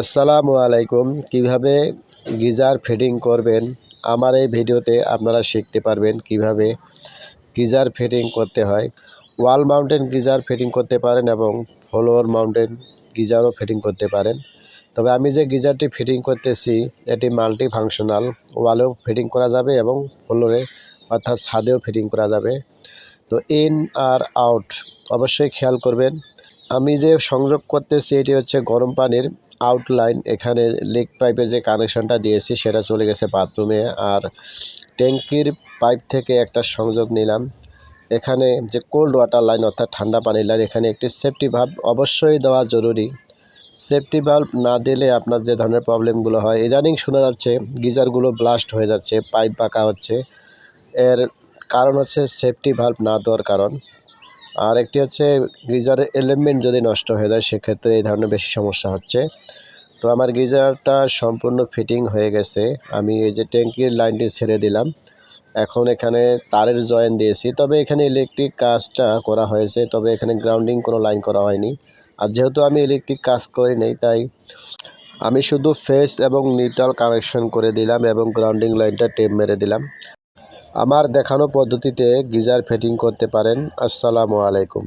আসসালামু আলাইকুম। কীভাবে গিজার ফিটিং করবেন? আমার এই ভিডিওতে আপনারা শিখতে পারবেন কীভাবে গিজার ফিটিং করতে হয়। ওয়াল মাউন্টেন গিজার ফিটিং করতে পারেন এবং ফ্লোর মাউন্টেন গিজারও ফিটিং করতে পারেন। তবে আমি যে গিজারটি ফিটিং করতেছি, এটি মাল্টি ফাংশনাল ওয়ালেও ফিটিং করা যাবে এবং ফ্লোরে অর্থাৎ ছাদেও ফিটিং করা যাবে। তো ইন আর আউট অবশ্যই খেয়াল করবেন। আমি যে সংযোগ করতেছি, এটি হচ্ছে গরম পানির আউটলাইন এখানে লিক পাইপের যে কানেকশনটা দিয়েছি, সেটা চলে গেছে বাথরুমে আর ট্যাঙ্কির পাইপ থেকে একটা সংযোগ নিলাম। এখানে যে কোল্ড ওয়াটার লাইন অর্থাৎ ঠান্ডা পানির লাইন এখানে একটি সেফটি ভাল্ব অবশ্যই দেওয়া জরুরি। সেফটি ভাল্ব না দিলে আপনার যে ধরনের প্রবলেমগুলো হয়, ইদানিং শোনা যাচ্ছে গিজারগুলো ব্লাস্ট হয়ে যাচ্ছে পাইপ বাঁকা হচ্ছে। এর কারণ হচ্ছে সেফটি ভাল্ব না দেওয়ার কারণ। আর একটি হচ্ছে গিজারের এলিমেন্ট যদি নষ্ট হয়ে যায়, সেক্ষেত্রে এই ধরনের বেশি সমস্যা হচ্ছে। তো আমার গিজারটা সম্পূর্ণ ফিটিং হয়ে গেছে। আমি এই যে ট্যাঙ্কির লাইনটি ছেড়ে দিলাম। এখন এখানে তারের জয়েন দিয়েছি। তবে এখানে ইলেকট্রিক কাজটা করা হয়েছে, তবে এখানে গ্রাউন্ডিং কোনো লাইন করা হয়নি। আর যেহেতু আমি ইলেকট্রিক কাজ করি নেই, তাই আমি শুধু ফেস এবং নিউট্রাল কানেকশন করে দিলাম এবং গ্রাউন্ডিং লাইনটা টেপ মেরে দিলাম। আমার দেখানো পদ্ধতিতে গিজার ফিটিং করতে পারেন। আসসালামু আলাইকুম।